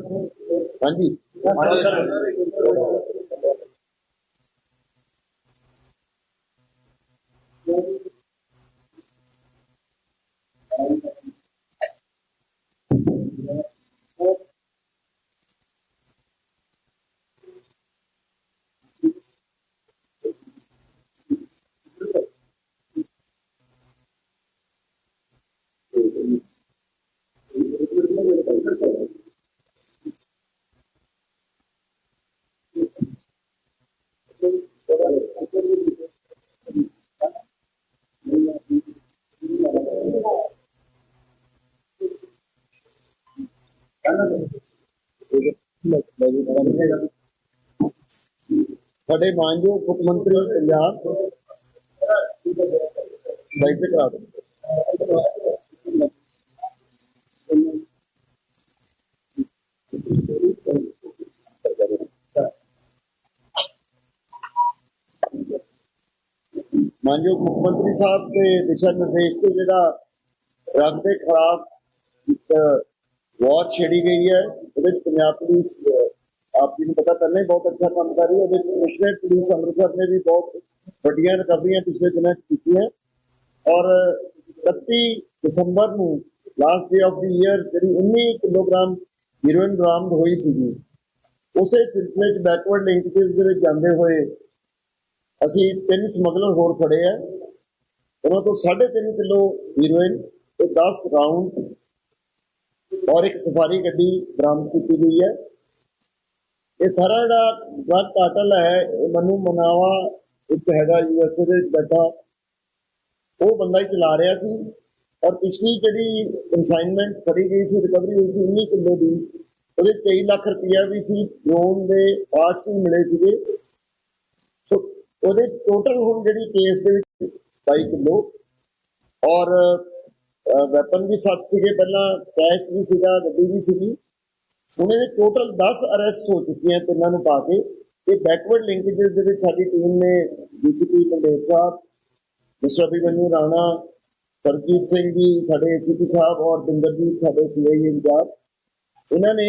ਹਾਂਜੀ ਸਾਡੇ ਮਾਨਯੋਗ ਮੁੱਖ ਮੰਤਰੀ ਪੰਜਾਬ ਬਾਈਕ ਕਰਾ ਮਾਨਯੋਗ ਮੁੱਖ ਮੰਤਰੀ ਸਾਹਿਬ ਦੇ ਦਿਸ਼ਾ ਨਿਰਦੇਸ਼ ਤੇ ਜਿਹੜਾ ਰੱਬ ਦੇ ਖਿਲਾਫ ਇੱਕ ਵਾਰ ਛੇੜੀ ਗਈ ਹੈ, ਉਹਦੇ ਵਿੱਚ ਪੰਜਾਬ ਪੁਲਿਸ ਆਪ ਜੀ ਨੂੰ ਪਤਾ ਪਹਿਲਾਂ ਹੀ ਬਹੁਤ ਅੱਛਾ ਕੰਮ ਕਰ ਰਹੀ ਹੈ, ਉਹਦੇ ਕਮਿਸ਼ਨਰ ਪੁਲਿਸ ਅੰਮ੍ਰਿਤਸਰ ਨੇ ਵੀ ਬਹੁਤ ਵੱਡੀਆਂ ਰਿਕਵਰੀਆਂ ਪਿਛਲੇ ਦਿਨਾਂ 'ਚ ਕੀਤੀਆਂ। ਔਰ 31 ਦਸੰਬਰ ਨੂੰ last day of the year ਜਿਹੜੀ 19 ਕਿਲੋਗ੍ਰਾਮ ਹੀਰੋਇਨ ਬਰਾਮਦ ਹੋਈ ਸੀਗੀ, ਉਸੇ ਸਿਲਸਿਲੇ 'ਚ ਬੈਕਵਰਡ ਲਿੰਕੇਜ ਦੇ ਵਿੱਚ ਜਾਂਦੇ ਹੋਏ ਅਸੀਂ ਤਿੰਨ ਸਮਗਲਰ ਹੋਰ ਫੜੇ ਆ। ਉਹਨਾਂ ਤੋਂ 3.5 ਕਿਲੋ ਹੀਰੋਇਨ ਤੇ 10 ਰਾਉਂਡ ਔਰ ਇੱਕ ਸਫਾਰੀ ਗੱਡੀ ਬਰਾਮਦ ਕੀਤੀ ਗਈ ਹੈ। ਇਹ ਸਾਰਾ ਜਿਹੜਾ ਡਰਗ ਕਾਟਲ ਹੈ, ਇਹ ਮਨੂ ਮਨਾਵਾ ਇੱਕ ਹੈਗਾ ਯੂਐਸਏ ਦੇ ਬੈਠਾ। ਉਹ ਬੰਦਾ ਹੀ ਚਲਾ ਰਿਹਾ ਸੀ ਔਰ ਪਿਛਲੀ ਜਿਹੜੀ ਕਨਸਾਈਨਮੈਂਟ ਫੜੀ ਗਈ ਸੀ ਰਿਕਵਰੀ ਹੋਈ ਸੀ 19 ਕਿਲੋ ਦੀ, ਉਹਦੇ 23 ਲੱਖ ਰੁਪਇਆ ਵੀ ਸੀ ਡਰੋਨ ਦੇ ਪਾਰਟਸ ਵੀ ਮਿਲੇ ਸੀਗੇ। ਸੋ ਉਹਦੇ ਟੋਟਲ ਹੁਣ ਜਿਹੜੀ ਕੇਸ ਦੇ ਵਿੱਚ 22 ਕਿਲੋ ਔਰ ਵੈਪਨ ਵੀ ਸੱਤ ਸੀਗੇ, ਪਹਿਲਾਂ ਕੈਸ਼ ਵੀ ਸੀਗਾ, ਗੱਡੀ ਵੀ ਸੀਗੀ। ਹੁਣ ਇਹਦੇ ਟੋਟਲ 10 ਅਰੈਸਟ ਹੋ ਚੁੱਕੀਆਂ ਤਿੰਨਾਂ ਨੂੰ ਪਾ ਕੇ। ਇਹ ਬੈਕਵਰਡ ਲਿੰਕੇजेस ਦੇ ਵਿੱਚ ਸਾਡੀ ਟੀਮ ਨੇ ਡੀਸੀਪੀ ਮੰਡੇਰ ਸਾਹਿਬ, ਮਿਸਟਰ ਅਭਿਮਨੂ ਰਾਣਾ, ਸਰਜੀਤ ਸਿੰਘ ਜੀ, ਸਾਡੇ ਏਸੀਪੀ ਸਾਹਿਬ ਔਰ ਬਿੰਦਰਜੀਤ ਸਾਡੇ ਸੀਆਈ ਇੰਚਾਰਜ ਇਹਨਾਂ ਨੇ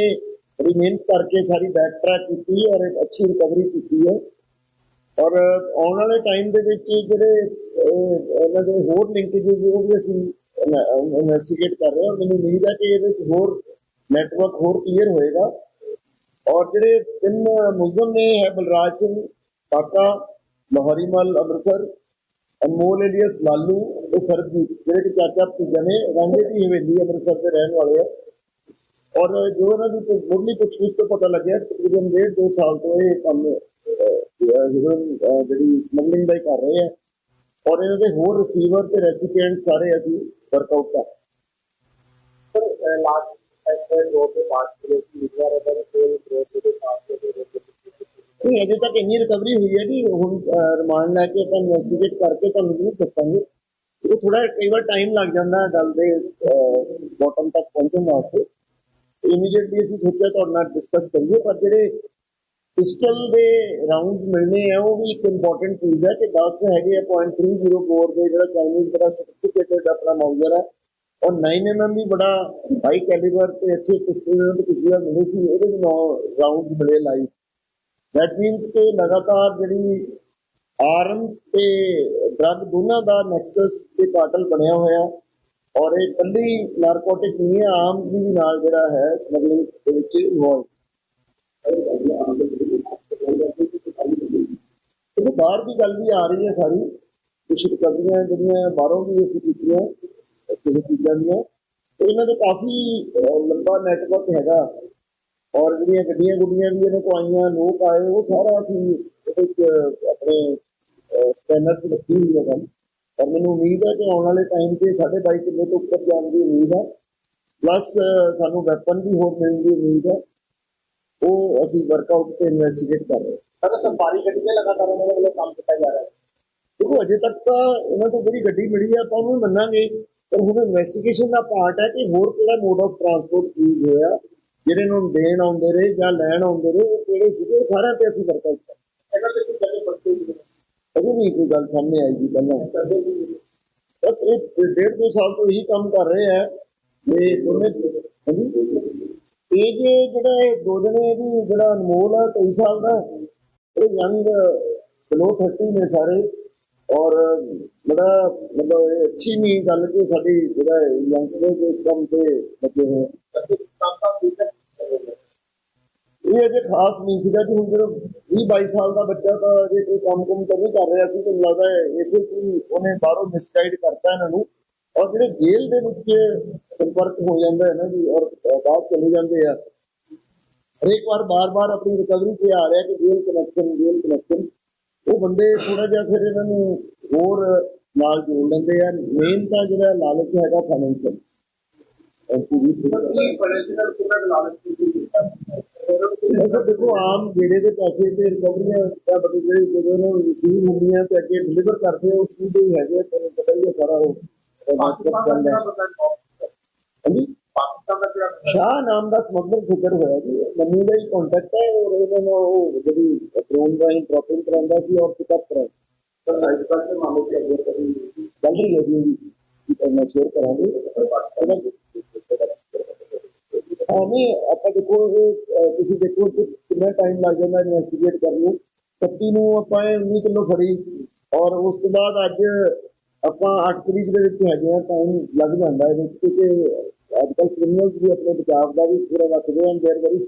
ਰਿਮੇਨ ਕਰਕੇ ਸਾਰੀ ਬੈਕ ਟਰੈਕ ਕੀਤੀ ਔਰ ਇੱਕ ਅੱਛੀ ਰਿਕਵਰੀ ਕੀਤੀ ਹੈ। ਔਰ ਆਉਣ ਵਾਲੇ ਟਾਈਮ ਦੇ ਵਿੱਚ ਜਿਹੜੇ ਇਹਨਾਂ ਦੇ ਹੋਰ ਲਿੰਕੇजेस ਉਹ ਵੀ ਅਸੀਂ ਇਨਵੈਸਟੀਗੇਟ ਕਰ ਰਹੇ ਹਾਂ ਔਰ ਮੈਨੂੰ ਉਮੀਦ ਹੈ ਕਿ ਇਹਦੇ ਵਿੱਚ ਹੋਰ ਨੈਟਵਰਕ ਹੋਰ ਕਲੀਅਰ ਹੋਏਗਾ। ਔਰ ਜਿਹੜੇ ਤਿੰਨ ਮੁਲਜ਼ਮ ਨੇ ਹੈ ਬਲਰਾਜ ਸਿੰਘ, ਕਾਕਾ ਲਾਹੌਰੀ ਮਲ ਅੰਮ੍ਰਿਤਸਰ, ਅਨਮੋਲ ਏਲੀਅਸ ਲਾਲੂ ਤੇ ਸਰਬਜੀਤ, ਜਿਹੜੇ ਕਿ ਚਾਚਾ ਭਤੀਜਾ ਨੇ, ਰਾਂਝੇ ਦੀ ਹਵੇਲੀ ਅੰਮ੍ਰਿਤਸਰ ਦੇ ਰਹਿਣ ਵਾਲੇ ਆ। ਔਰ ਜੋ ਇਹਨਾਂ ਦੀ ਮੁੱਢਲੀ ਪੁੱਛਗਿੱਛ ਤੋਂ ਪਤਾ ਲੱਗਿਆ, ਤਕਰੀਬਨ ਡੇਢ ਦੋ ਸਾਲ ਤੋਂ ਇਹ ਕੰਮ ਜਿਹੜੀ ਸਮਗਲਿੰਗ ਦਾ ਹੀ ਕਰ ਰਹੇ ਆ। ਔਰ ਇਹਨਾਂ ਦੇ ਹੋਰ ਰਿਸੀਵਰ ਤੇ ਰੈਸੀਪੀਐਂਟ ਸਾਰੇ ਅਸੀਂ ਵਰਕਆਊਟ ਕਰ सर लास्ट ऐसे दो के पास के लिए मीडिया रहता है कोई ग्रोथ के पास के लिए ਨਹੀਂ ਅਜੇ ਤੱਕ ਇੰਨੀ ਰਿਕਵਰੀ ਹੋਈ ਹੈ ਕਿ ਹੁਣ ਰਿਮਾਂਡ ਲੈ ਕੇ ਆਪਾਂ ਇਨਵੈਸਟੀਗੇਟ ਕਰਕੇ ਤੁਹਾਨੂੰ ਜ਼ਰੂਰ ਦੱਸਾਂਗੇ ਉਹ ਥੋੜਾ ਕਈ ਵਾਰ ਟਾਈਮ ਲੱਗ ਜਾਂਦਾ ਹੈ ਗੱਲ ਦੇ ਬਾਟਮ ਤੱਕ ਪਹੁੰਚਣ ਵਾਸਤੇ ਇਮੀਡੀਏਟਲੀ ਅਸੀਂ ਸੋਚਿਆ ਤੁਹਾਡੇ ਨਾਲ ਡਿਸਕਸ ਕਰੀਏ ਪਰ ਜਿਹੜੇ ਪਿਸਟਲ ਦੇ ਰਾਉਂਡ ਮਿਲਨੇ ਆ, ਉਹ ਵੀ ਇੱਕ ਇੰਪੋਰਟੈਂਟ ਚੀਜ਼ ਹੈ ਕਿ 10 ਹੈਗੇ ਆ .30 ਬੋਰ ਦੇ ਜਿਹੜਾ ਚਾਈਨੀਜ਼ ਬੜਾ ਸਫਿਸਟੀਕੇਟਡ ਆਪਣਾ ਮੌਜਰ ਹੈ ਔਰ 9mm ਵੀ ਬੜਾ ਹਾਈ ਕੈਲੀਬਰ ਤੇ ਅੱਛੇ ਪਿਸਟਲ ਇਹਨਾਂ ਤੋਂ ਮਿਲੇ ਸੀ, ਉਹਦੇ ਵੀ 9 ਰਾਉਂਡ ਮਿਲੇ ਲਾਈਵ ਦੈਟ ਮੀਨਸ ਕਿ ਲਗਾਤਾਰ ਜਿਹੜੀ ਆਰਮਸ ਤੇ ਡਰੱਗ ਦੋਨਾਂ ਦਾ ਨੈਕਸਸ ਤੇ ਕਾਟਲ ਬਣਿਆ ਹੋਇਆ। ਔਰ ਇਹ ਕੱਲੀ ਨਾਰਕੋਟਿਕ ਨਹੀਂ ਹੈ ਆਰਮਸ ਵੀ ਨਾਲ ਜਿਹੜਾ ਹੈ ਸਮਗਲਿੰਗ ਦੇ ਵਿੱਚ ਇਨਵੋਲਵ ਇਹ ਬਾਹਰ ਦੀ ਗੱਲ ਵੀ ਆ ਰਹੀ ਹੈ ਸਾਰੀ। ਕੁਛ ਰਿਕਵਰੀਆਂ ਜਿਹੜੀਆਂ ਬਾਹਰੋਂ ਵੀ ਅਸੀਂ ਕੀਤੀਆਂ ਕਿਸੇ ਚੀਜ਼ਾਂ ਦੀਆਂ। ਇਹਨਾਂ ਦਾ ਕਾਫੀ ਲੰਬਾ ਨੈਟਵਰਕ ਹੈਗਾ। ਔਰ ਜਿਹੜੀਆਂ ਗੱਡੀਆਂ ਗੁੱਡੀਆਂ ਵੀ ਇਹਨਾਂ ਤੋਂ ਆਈਆਂ ਲੋਕ ਆਏ, ਉਹ ਸਾਰਾ ਅਸੀਂ ਇਹਦੇ ਆਪਣੇ ਸਕੈਨਰ 'ਚ ਰੱਖੀ ਹੋਈ ਹੈ ਗੱਲ। ਔਰ ਮੈਨੂੰ ਉਮੀਦ ਹੈ ਕਿ ਆਉਣ ਵਾਲੇ ਟਾਈਮ 'ਤੇ 22.5 ਕਿਲੋ ਤੋਂ ਉੱਪਰ ਜਾਣ ਦੀ ਉਮੀਦ ਹੈ। ਪਲੱਸ ਸਾਨੂੰ ਵੈਪਨ ਵੀ ਹੋਰ ਮਿਲਣ ਦੀ ਉਮੀਦ ਹੈ। ਉਹ ਅਸੀਂ ਵਰਕਆਊਟ ਤੇ ਇਨਵੈਸਟੀਗੇਟ ਕਰ ਰਹੇ ਹਾਂ। ਸਰ ਸਰਕਾਰੀ ਗੱਡੀ ਤੇ ਲਗਾਤਾਰ ਉਹਨਾਂ ਵੱਲੋਂ ਕੰਮ ਕੀਤਾ ਜਾ ਰਿਹਾ ਹੈ। ਦੇਖੋ ਅਜੇ ਤੱਕ ਤਾਂ ਉਹਨਾਂ ਤੋਂ ਜਿਹੜੀ ਗੱਡੀ ਮਿਲੀ ਆ ਆਪਾਂ ਉਹਨੂੰ ਮੰਨਾਂਗੇ। ਪਰ ਹੁਣ ਇਨਵੈਸਟੀਗੇਸ਼ਨ ਦਾ ਪਾਰਟ ਹੈ ਕਿ ਹੋਰ ਕਿਹੜਾ ਮੋਡ ਆਫ ਟਰਾਂਸਪੋਰਟ ਯੂਜ਼ ਹੋਇਆ ਜਿਹੜੇ ਨੂੰ ਦੇਣ ਆਉਂਦੇ ਰਹੇ ਜਾਂ ਲੈਣ ਆਉਂਦੇ ਰਹੇ ਉਹ ਕਿਹੜੇ ਸੀਗੇ ਸਾਰਿਆਂ ਤੇ ਅਸੀਂ ਵਰਤਾ ਕੀਤਾ। ਇਹਨਾਂ ਕੋਈ ਗੱਲ ਪਰਤੇ ਨਹੀਂ ਅਜੇ ਵੀ ਕੋਈ ਗੱਲ ਸਾਹਮਣੇ ਆਈ ਜੀ ਪਹਿਲਾਂ। ਬਸ ਇਹ ਡੇਢ ਦੋ ਸਾਲ ਤੋਂ ਇਹੀ ਕੰਮ ਕਰ ਰਹੇ ਆ। ਤੇ ਦੋਨੇ ਇਹ ਜਿਹੜਾ ਇਹ ਦੋ ਜਣੇ ਵੀ ਜਿਹੜਾ ਅਨਮੋਲ ਆ 23 ਸਾਲ ਦਾ ਇਹ ਯੰਗ ਬਿਲੋ 30 ਨੇ ਸਾਰੇ। ਔਰ, ਬੜਾ, ਮਤਲਬ ਇਹ ਅੱਛੀ ਨਹੀਂ ਗੱਲ ਕਿ ਸਾਡੀ ਜਿਹੜਾ ਯੰਗਸਟਰ ਇਸ ਕੰਮ ਤੇ ਲੱਗੇ ਹੋਏ। ਇਹ ਅਜੇ ਖਾਸ ਨਹੀਂ ਸੀਗਾ ਕਿ ਹੁਣ ਜਦੋਂ 20 22 ਸਾਲ ਦਾ ਬੱਚਾ ਤਾਂ ਅਜੇ ਕੋਈ ਕੰਮ ਕੁਮ ਤਾਂ ਨਹੀਂ ਕਰ ਰਿਹਾ ਸੀ। ਤੇ ਲੱਗਦਾ ਹੈ ਇਸੇ ਕੀ ਉਹਨੇ ਬਾਹਰੋਂ ਮਿਸਗਾਈਡ ਕਰਤਾ ਇਹਨਾਂ ਨੂੰ। ਔਰ ਜਿਹੜੇ ਜੇਲ੍ਹ ਦੇ ਵਿੱਚ ਸੰਪਰਕ ਹੋ ਜਾਂਦਾ ਹੈ ਨਾ ਜੀ, ਔਰ ਬਾਹਰ ਚਲੇ ਜਾਂਦੇ ਆ ਹਰੇਕ ਵਾਰ ਬਾਰ-ਬਾਰ ਆਪਣੀ ਰਿਕਵਰੀ ਤੇ ਆ ਰਿਹਾ ਕਿ ਜੇਲ੍ਹ ਕਨੈਕਸ਼ਨ ਜੇਲ੍ਹ ਕਨੈਕਸ਼ਨ ਉਹ ਬੰਦੇ ਥੋੜਾ ਜਿਹਾ ਫਿਰ ਇਹਨਾਂ ਨੂੰ ਹੋਰ ਨਾਲ ਜੋੜ ਲੈਂਦੇ ਆ। ਮੇਨ ਤਾਂ ਜਿਹੜਾ ਲਾਲਚ ਹੈਗਾ ਫਾਈਨੈਂਸ਼ੀਅਲ ਵੈਸੇ ਦੇਖੋ ਆਮ ਜਿਹੜੇ ਦੇ ਪੈਸੇ ਤੇ ਰਿਕਵਰੀਆਂ ਦਾ ਬੜੇ ਜਿਹੜੇ ਜਦੋਂ ਉਹਨਾਂ ਨੂੰ ਰਿਸੀਵ ਹੁੰਦੀਆਂ ਤੇ ਅੱਗੇ ਡਿਲੀਵਰ ਕਰਦੇ ਉਸ ਚੀਜ਼ ਹੀ ਹੈਗੇ ਤੁਹਾਨੂੰ ਪਤਾ ਹੀ ਹੈ ਸਾਰਾ ਉਹ। ਮਾਰਕੀਟ ਚੱਲਦਾ ਹੈ ਹਾਂਜੀ? ਸ਼ਾਹ ਨਾਮ ਦਾ ਸਮਗਲਰ ਫਿਕਰ ਹੋਇਆ ਜੀ। ਮੰਨੂ ਦਾ ਹੀ ਕੰਟੈਕਟ ਹੈ ਔਰ ਇਹਨਾਂ ਨੂੰ ਉਹ ਜਿਹੜੀ ਡਰੋਨ ਰਾਹੀਂ ਡ੍ਰੌਪਿੰਗ ਕਰਾਉਂਦਾ ਸੀ ਔਰ ਪਿਕਅਪ ਕਰਾਉਂਦਾ ਪਰ ਅੱਜ ਕੱਲ੍ਹ ਦੇ ਮਾਮਲੇ ਤੇ ਅੱਗੇ ਕਰੀ ਚੱਲ ਰਹੀ ਹੈ ਜੀ ਮੈਂ ਸ਼ੇਅਰ ਕਰਾਂਗੇ। ਨਹੀਂ ਆਪਾਂ ਦੇਖੋ ਇਹ ਤੁਸੀਂ ਦੇਖੋ ਕਿ ਕਿੰਨਾ ਟਾਈਮ ਲੱਗ ਜਾਂਦਾ ਇਨਵੈਸਟੀਗੇਟ ਕਰਨ ਨੂੰ। 31 ਨੂੰ ਆਪਾਂ ਇਹ 19 ਕਿਲੋ ਫੜੀ ਔਰ ਉਸ ਤੋਂ ਬਾਅਦ ਅੱਜ ਆਪਾਂ 8 ਤਰੀਕ ਦੇ ਵਿੱਚ ਹੈਗੇ ਆ ਟਾਈਮ ਲੱਗ ਜਾਂਦਾ ਇਹਦੇ ਵਿੱਚ ਕਿਉਂਕਿ ਅੱਜ ਕੱਲ੍ਹ ਕ੍ਰਿਮੀਨਲਸ ਵੀ ਆਪਣੇ ਬਚਾਅ ਦਾ ਵੀ ਪੂਰਾ ਰੱਖਦੇ ਹਨ they're very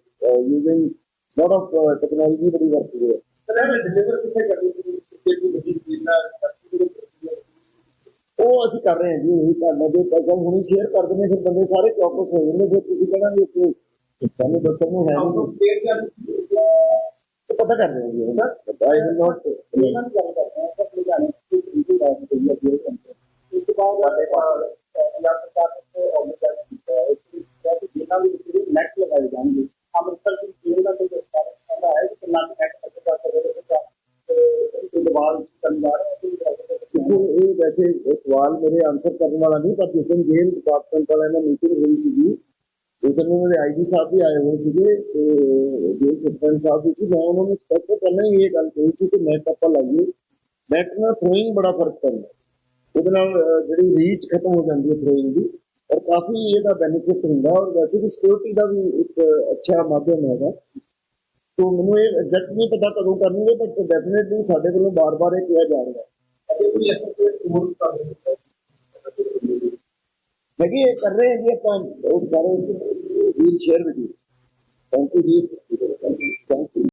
using lot of technology ਬੜੀ ਵਰਤਦੇ ਆ। ਸਰ ਇਹ ਡਿਲੀਵਰ ਕਿੱਥੇ ਕਰਨੀ ਸੀ? ਕਿਹੜੀ ਵੱਡੀ ਚੀਜ਼ ਨਾਲ ਉਹ ਅਸੀਂ ਕਰ ਰਹੇ ਹਾਂ ਜੀ ਉਹੀ ਕਰਨਾ ਜੇ ਪੈਸਾ ਹੁਣੀ ਸ਼ੇਅਰ ਕਰ ਦਿੰਦੇ ਫਿਰ ਬੰਦੇ ਸਾਰੇ ਚੌਕਸ ਹੋ ਜਾਂਦੇ ਫਿਰ ਤੁਸੀਂ ਕਹਾਂਗੇ ਕਿ ਸਾਨੂੰ ਦੱਸਣ ਨੂੰ ਹੈ ਨਹੀਂ। ਆਫ ਸਟੇਟ ਜਾਂ ਉਹ ਪਤਾ ਕਰ ਰਹੇ ਹਾਂ ਜੀ ਆਈ ਵਿਲ ਨਾਟ ਤੇ ਕਰਨ ਜਾ ਰਹੇ ਹੈ ਇਹ ਵੈਸੇ ਇਹ ਸਵਾਲ ਮੇਰੇ ਆਨਸਰ ਕਰਨ ਵਾਲਾ ਨਹੀਂ ਪਰ ਜਿਸ ਦਿਨ ਜੇਲ੍ਹ ਡਿਪਾਰਟਮੈਂਟ ਵਾਲਿਆਂ ਨਾਲ ਮੀਟਿੰਗ ਹੋਈ ਸੀਗੀ ਉਸ ਦਿਨ ਉਹਨਾਂ ਆਈਜੀ ਸਾਹਿਬ ਵੀ ਆਏ ਹੋਏ ਸੀਗੇ ਤੇ ਜੇਲ੍ਹ ਸੁਪਰਡੈਂਟ ਸਾਹਿਬ ਵੀ ਸੀ ਮੈਂ ਉਹਨਾਂ ਨੂੰ ਸਪੈਸ਼ਲ ਪਹਿਲਾਂ ਹੀ ਇਹ ਗੱਲ ਕਹੀ ਸੀ ਕਿ ਨੈਟ ਆਪਾਂ ਲਾਈਏ ਨੈਟ ਨਾਲ ਥਰੋਇੰਗ ਬੜਾ ਫ਼ਰਕ ਪੈਂਦਾ ਉਹਦੇ ਨਾਲ ਜਿਹੜੀ ਰੀਚ ਖਤਮ ਹੋ ਜਾਂਦੀ ਹੈ ਥਰੋਇੰਗ ਦੀ ਔਰ ਕਾਫੀ ਇਹਦਾ ਬੈਨੀਫਿਟ ਹੁੰਦਾ ਔਰ ਵੈਸੇ ਵੀ ਸਿਕਿਉਰਿਟੀ ਦਾ ਵੀ ਇੱਕ ਅੱਛਾ ਮਾਧਿਅਮ ਹੈਗਾ ਤੋ ਮੈਨੂੰ ਇਹ ਐਗਜ਼ੈਕਟ ਨਹੀਂ ਪਤਾ ਕਦੋਂ ਕਰਨਗੇ ਬਟ ਡੈਫੀਨਿਟਲੀ ਸਾਡੇ ਵੱਲੋਂ ਬਾਰ-ਬਾਰ ਇਹ ਕਿਹਾ ਜਾ ਰਿਹਾ ਹੈ। ਕੋਈ ਹੋਰ ਕਰ ਰਹੇ ਇਹ ਕਰ ਰਹੇ ਹਾਂ ਜੀ ਆਪਾਂ ਉਹ ਸਾਰੇ will share you thank you ਜੀ ਥੈਂਕ ਯੂ